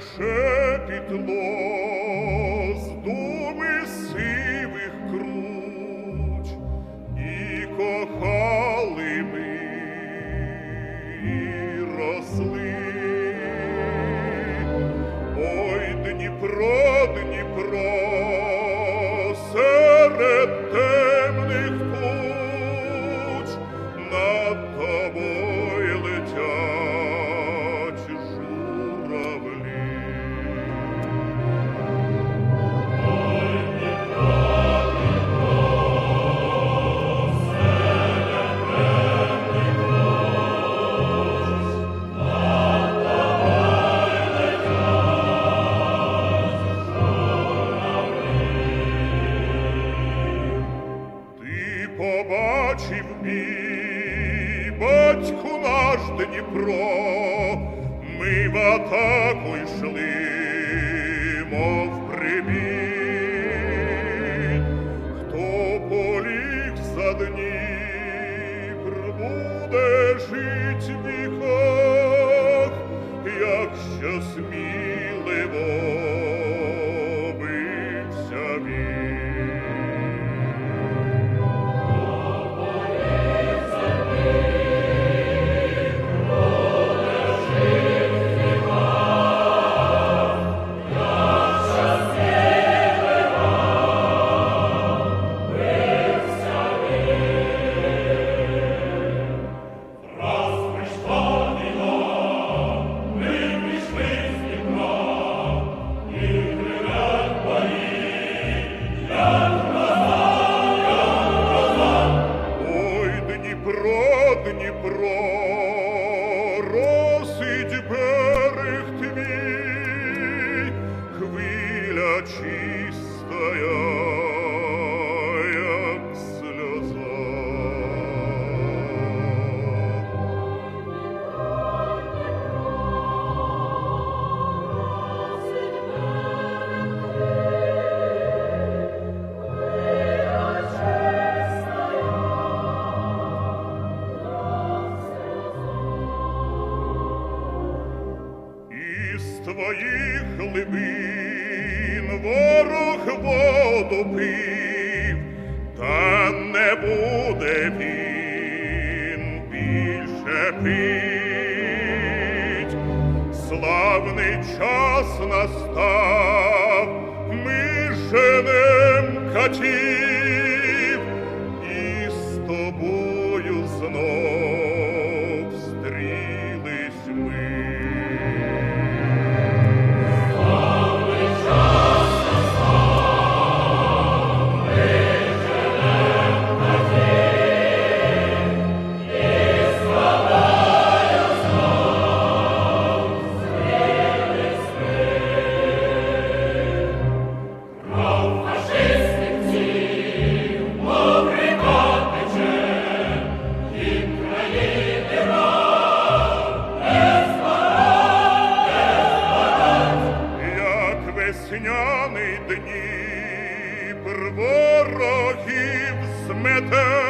шепітло з думи сивих круч, і кохали ми, і росли. Ой, Дніпро, Дніпро, побачив мій батьку наш Дніпро, ми в атаку йшли, мов прибіг. Хто поліг за Дніпр, буде жить в віках, якщо сміливо твоїх глибин ворог воду пив, та не буде він більше пить. Славний час настав, ми женем катів, весняний Дніпр ворогів змете,